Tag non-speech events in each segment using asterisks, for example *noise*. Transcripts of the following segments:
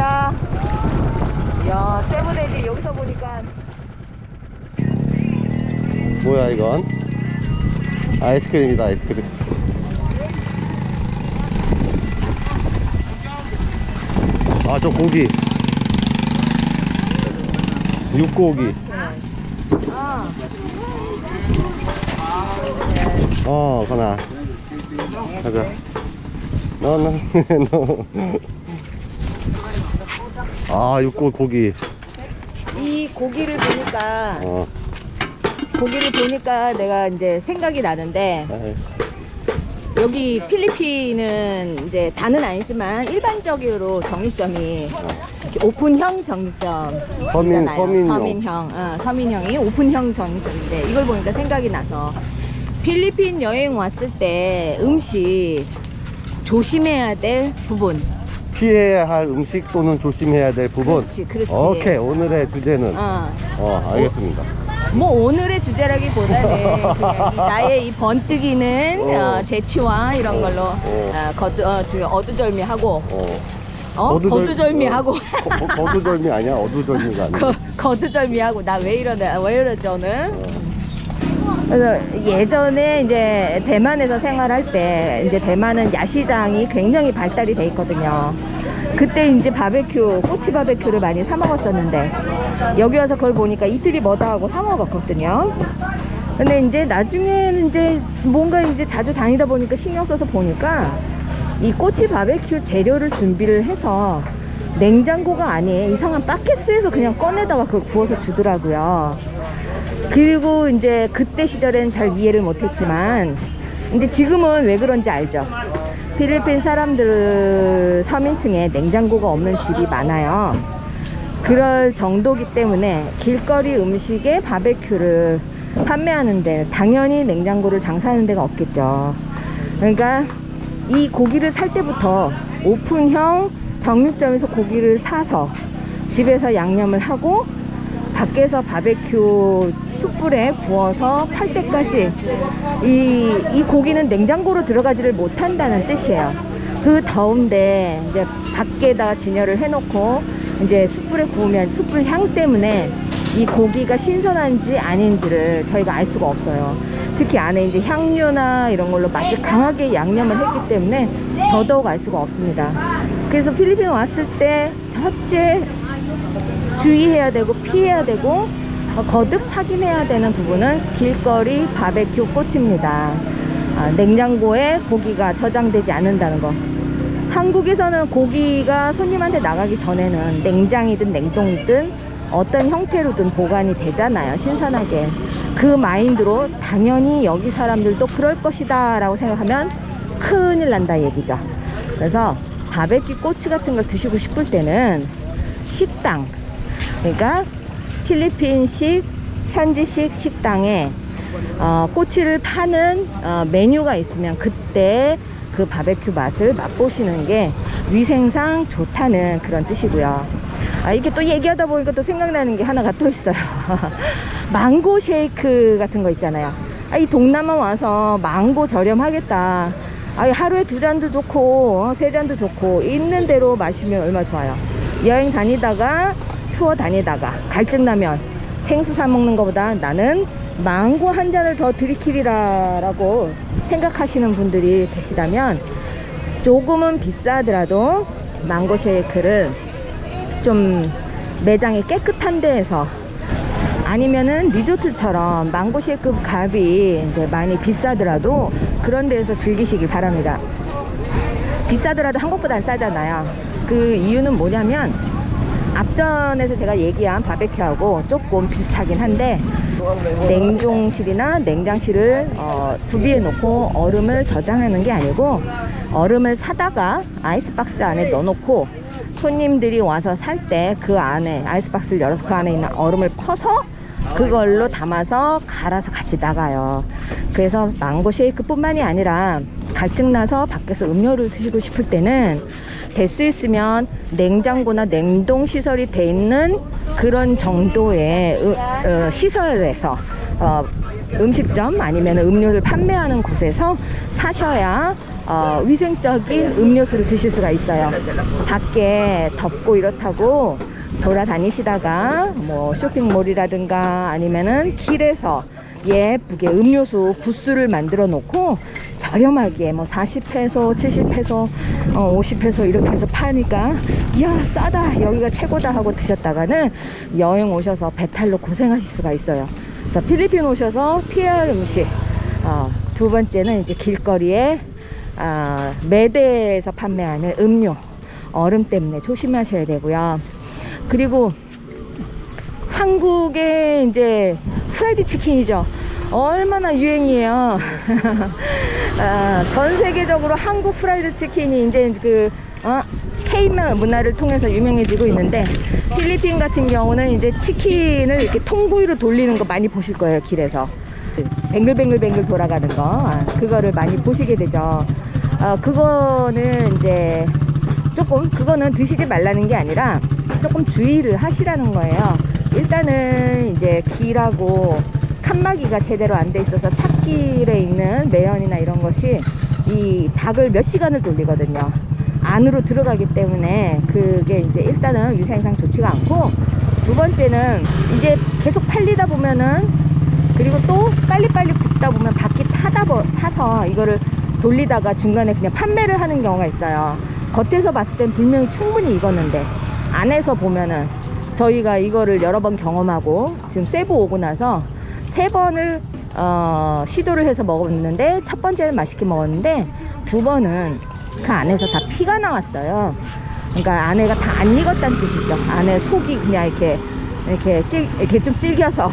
열일을 하고 있습니다. 야, 세부데이지 여기서 보니까 뭐야 이건? 아이스크림이다 아이스크림 아 저 고기 육고기 아, 어 건아 가자 너너 너. 아 육고 고기 이 고기를 보니까 어 고기를 보니까 내가 이제 생각이 나는데 아이, 여기 필리핀은 이제 다는 아니지만 일반적으로 정육점이 이렇게 오픈형 정육점 서민- 있잖아요. 서민형. 서민형, 어, 서민형이 오픈형 정육점인데 이걸 보니까 생각이 나서 필리핀 여행 왔을 때 음식 조심해야 될 부분. 피해야 할 음식 또는 조심해야 될 부분. 그렇지, 그렇지. 오케이 오늘의 주제는. 어, 어 알겠습니다. 뭐 오늘의 주제라기보다는 *laughs* 그냥 이 나의 이 번뜩이는 어. 어, 재치와 이런 어, 걸로 어. 어, 거두, 어, 어두절미하고. 어. 어? 거두절- 거두절미하고. 거, 거, 거두절미 아니야? 어두절미가 *laughs* 아니야? 거, 거두절미하고. 나 왜 이러냐? 왜 이러지 오늘? 어. 그래서 예전에 이제 대만에서 생활할 때 이제 대만은 야시장이 굉장히 발달이 돼 있거든요. 그때 이제 바베큐, 꼬치 바베큐를 많이 사 먹었었는데 여기 와서 그걸 보니까 이틀이 뭐다 하고 사 먹었거든요. 근데 이제 나중에는 이제 뭔가 이제 자주 다니다 보니까 신경 써서 보니까 이 꼬치 바베큐 재료를 준비를 해서 냉장고가 아닌 이상한 바켓스에서 그냥 꺼내다가 그걸 구워서 주더라고요. 그리고 이제 그때 시절에는 잘 이해를 못했지만 이제 지금은 왜 그런지 알죠. 필리핀 사람들 서민층에 냉장고가 없는 집이 많아요. 그럴 정도기 때문에 길거리 음식에 바베큐를 판매하는데 당연히 냉장고를 장사하는 데가 없겠죠. 그러니까 이 고기를 살 때부터 오픈형 정육점에서 고기를 사서 집에서 양념을 하고 밖에서 바베큐 숯불에 구워서 팔 때까지 이, 이 고기는 냉장고로 들어가지를 못한다는 뜻이에요. 그 더운데 이제 밖에다가 진열을 해놓고 이제 숯불에 구우면 숯불 향 때문에 이 고기가 신선한지 아닌지를 저희가 알 수가 없어요. 특히 안에 이제 향료나 이런 걸로 맛을 강하게 양념을 했기 때문에 더더욱 알 수가 없습니다. 그래서 필리핀 왔을 때 첫째 주의해야 되고 피해야 되고 어, 거듭 확인해야 되는 부분은 길거리 바베큐 꽃입니다. 아, 냉장고에 고기가 저장되지 않는다는 거. 한국에서는 고기가 손님한테 나가기 전에는 냉장이든 냉동이든 어떤 형태로든 보관이 되잖아요. 신선하게. 그 마인드로 당연히 여기 사람들도 그럴 것이다 라고 생각하면 큰일 난다 얘기죠. 그래서 바베큐 꼬치 같은 걸 드시고 싶을 때는 식당, 그러니까 필리핀식 현지식 식당에 어, 꼬치를 파는 어, 메뉴가 있으면 그때 그 바베큐 맛을 맛보시는 게 위생상 좋다는 그런 뜻이고요. 아, 이게 또 얘기하다 보니까 또 생각나는 게 하나가 또 있어요. *laughs* 망고 쉐이크 같은 거 있잖아요. 아, 이 동남아 와서 망고 저렴하겠다. 아, 하루에 두 잔도 좋고, 어, 세 잔도 좋고, 있는 대로 마시면 얼마 좋아요. 여행 다니다가, 투어 다니다가, 갈증 나면 생수 사 먹는 것보다 나는 망고 한 잔을 더 들이키리라 라고 생각하시는 분들이 계시다면, 조금은 비싸더라도 망고 쉐이크를 좀 매장이 깨끗한 데에서 아니면은 리조트처럼 망고 쉐이크 값이 이제 많이 비싸더라도 그런 데에서 즐기시기 바랍니다. 비싸더라도 한국보다 싸잖아요. 그 이유는 뭐냐면 앞전에서 제가 얘기한 바베큐하고 조금 비슷하긴 한데 냉동실이나 냉장실을 어, 구비해 놓고 얼음을 저장하는 게 아니고 얼음을 사다가 아이스박스 안에 넣어놓고 손님들이 와서 살 때 그 안에 아이스박스를 열어서 그 안에 있는 얼음을 퍼서 그걸로 담아서 갈아서 같이 나가요. 그래서 망고 쉐이크 뿐만이 아니라 갈증 나서 밖에서 음료를 드시고 싶을 때는 될 수 있으면 냉장고나 냉동 시설이 돼 있는 그런 정도의 으- 어, 시설에서 어, 음식점 아니면 음료를 판매하는 곳에서 사셔야 어, 위생적인 음료수를 드실 수가 있어요. 밖에 덥고 이렇다고 돌아다니시다가 뭐 쇼핑몰이라든가 아니면은 길에서 예쁘게 음료수 부스를 만들어 놓고 저렴하게 뭐 40페소, 70페소, 어, 50페소 이렇게 해서 파니까 이야 싸다 여기가 최고다 하고 드셨다가는 여행 오셔서 배탈로 고생하실 수가 있어요. 그래서 필리핀 오셔서 할 음식 어, 두 번째는 이제 길거리에 아, 매대에서 판매하는 음료 얼음 때문에 조심하셔야 되고요. 그리고 한국의 이제 프라이드 치킨이죠. 얼마나 유행이에요. *laughs* 아, 전 세계적으로 한국 프라이드 치킨이 이제 그 어, K 문화를 통해서 유명해지고 있는데 필리핀 같은 경우는 이제 치킨을 이렇게 통구이로 돌리는 거 많이 보실 거예요 길에서 뱅글뱅글뱅글 돌아가는 거 아, 그거를 많이 보시게 되죠. 어, 그거는 이제 조금 그거는 드시지 말라는 게 아니라 조금 주의를 하시라는 거예요. 일단은 이제 길하고 칸막이가 제대로 안 돼 있어서 찾길에 있는 매연이나 이런 것이 이 닭을 몇 시간을 돌리거든요. 안으로 들어가기 때문에 그게 이제 일단은 위생상 좋지가 않고 두 번째는 이제 계속 팔리다 보면은 그리고 또 빨리빨리 굽다 보면 바퀴 타다 버, 타서 이거를 돌리다가 중간에 그냥 판매를 하는 경우가 있어요. 겉에서 봤을 땐 분명히 충분히 익었는데 안에서 보면은 저희가 이거를 여러 번 경험하고 지금 세부 오고 나서 세 번을 어, 시도를 해서 먹었는데 첫 번째는 맛있게 먹었는데 두 번은 그 안에서 다 피가 나왔어요. 그러니까 안에가 다 안 익었다는 뜻이죠. 안에 속이 그냥 이렇게 이렇게 찔 이렇게 좀 질겨서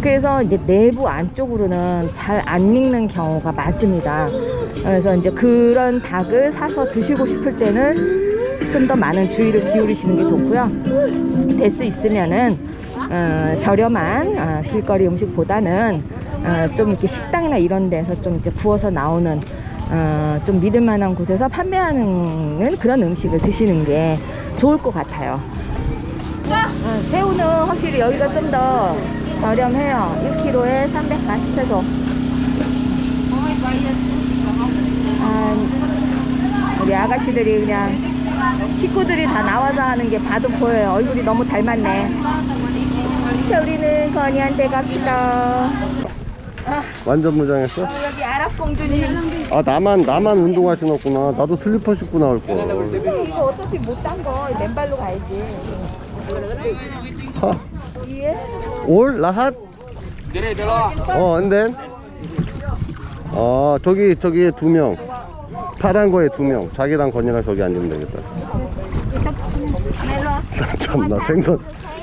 그래서 이제 내부 안쪽으로는 잘 안 익는 경우가 많습니다. 그래서 이제 그런 닭을 사서 드시고 싶을 때는 좀 더 많은 주의를 기울이시는 게 좋고요. 될 수 있으면은 어, 저렴한 어, 길거리 음식보다는 어, 좀 이렇게 식당이나 이런 데서 좀 이제 구워서 나오는 어, 좀 믿을 만한 곳에서 판매하는 그런 음식을 드시는 게 좋을 것 같아요. 어, 새우는 확실히 여기가 좀 더 저렴해요. 1kg에 340페소. 아, 우리 아가씨들이 그냥 식구들이 다 나와서 하는 게 봐도 보여요. 얼굴이 너무 닮았네. 자, 우리는 건이한테 갑시다. 완전 무장했어? 어, 여기 아랍 공주님. 아 나만 나만 운동화 신었구나. 나도 슬리퍼 신고 나올 거. 근데 이거 어차피 못 딴 거 맨발로 가야지. 하. 이해? 올 라핫. 어, and 어, 저기 저기 두 명. 파란 거에 두 명. 자기랑 건이랑 저기 앉으면 되겠다. 참나 생선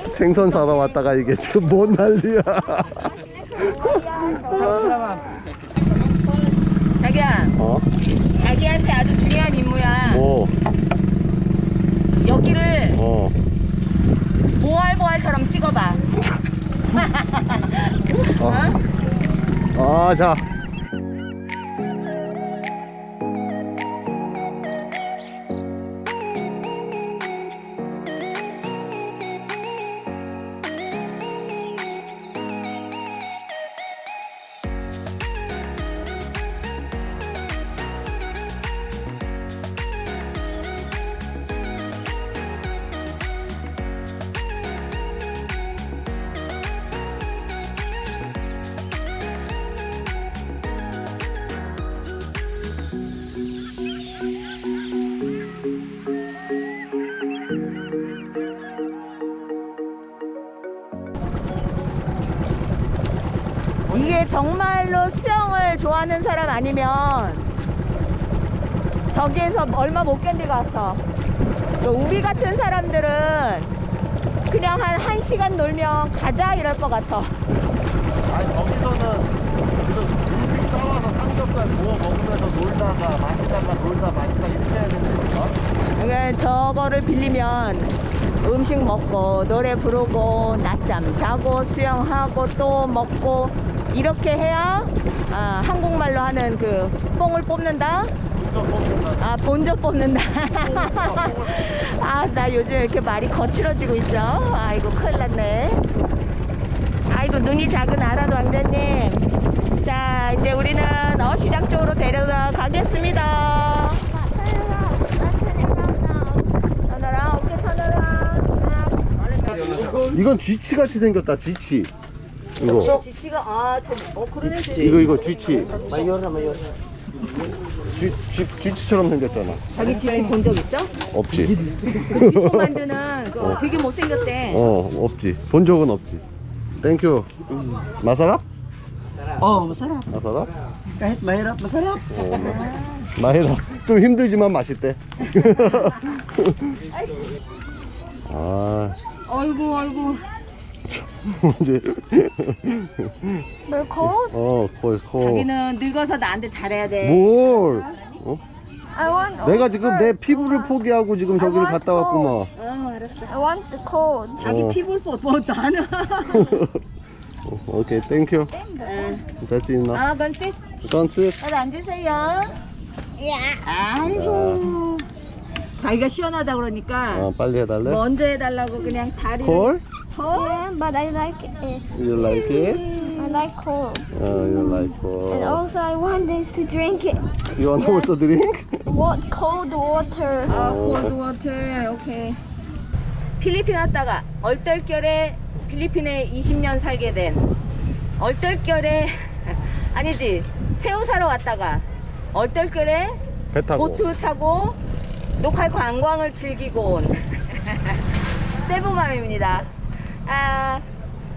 생선 사러 왔다가 이게 지금 뭔 난리야. 자기야, 어? 자기한테 아주 중요한 임무야. 뭐? 여기를 어. 보알보알처럼 찍어봐. *laughs* 어. 아, 자. 정말로 수영을 좋아하는 사람 아니면 저기에서 얼마 못 견디고 왔어. 또 우리 같은 사람들은 그냥 한 1시간 놀면 가자 이럴 것 같아. 아니, 거기서는 음식 싸와서 삼겹살 구워 먹으면서 놀다가 마시다가 놀다 마시다 이렇게 해야 되니까. 그러니까 저거를 빌리면 음식 먹고 노래 부르고 낮잠 자고 수영하고 또 먹고 이렇게 해야 아, 한국말로 하는 그 뽕을 뽑는다. 아 본전 뽑는다. *laughs* 아 나 요즘 이렇게 말이 거칠어지고 있어. 아이고 큰일 났네. 아 아이고 눈이 작은 아란 왕자님. 자 이제 우리는 어 시장 쪽으로 데려다 가겠습니다. 이건 쥐치 같이 생겼다 쥐치 이거 지치가 아, 저, 어 그러네. 이거 이거 쥐치 쥐, 쥐, 쥐치처럼 생겼잖아 자기 지치 본 적 있어? 없지 그 쥐포 만드는 그거 되게 못생겼대. 어 없지 본 적은 없지 땡큐 마사랍? Oh, masarap. 마사랍? Kahit mahirap, masarap. 어, 마해랍 좀 힘들지만 맛있대 *laughs* 아 아이고 아이고. 이제 They're cold? 어 콜, 콜. 자기는 늙어서 나한테 잘해야 돼. 뭘 어? I want 내가 지금 내 피부를 포기하고 지금 저기를 갔다 왔구만 어 알았어. I want the cold. 자기 어. 피부 뭐 나는. *laughs* 어, 오케이 땡큐 됐지 나아 건씨. 던스 빨리 앉으세요. 아이고. 자기가 시원하다 그러니까 어, 빨리 해달래 먼저 해달라고 그냥 다리를. 콜? Yeah, but I like it. You like it? I like cold. 어, you like And cold also, I want this to drink it. You want also drink? What cold water? 아 콜드워터 오케이. 필리핀 왔다가 얼떨결에 필리핀에 20년 살게 된 얼떨결에 아니지 새우 사러 왔다가 얼떨결에 배 타고 보트 타고 녹할 관광을 즐기고 온 *laughs* 세부맘입니다. 아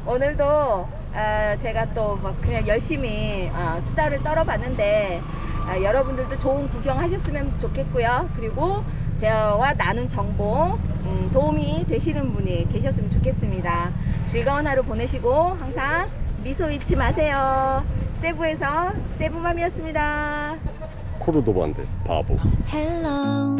오늘도 아, 제가 또 막 그냥 열심히 아, 수다를 떨어봤는데 아, 여러분들도 좋은 구경하셨으면 좋겠고요. 그리고 저와 나눈 정보 음, 도움이 되시는 분이 계셨으면 좋겠습니다. 즐거운 하루 보내시고 항상 미소 잊지 마세요. 세부에서 세부맘이었습니다. 코르도바인데 바보 Hello,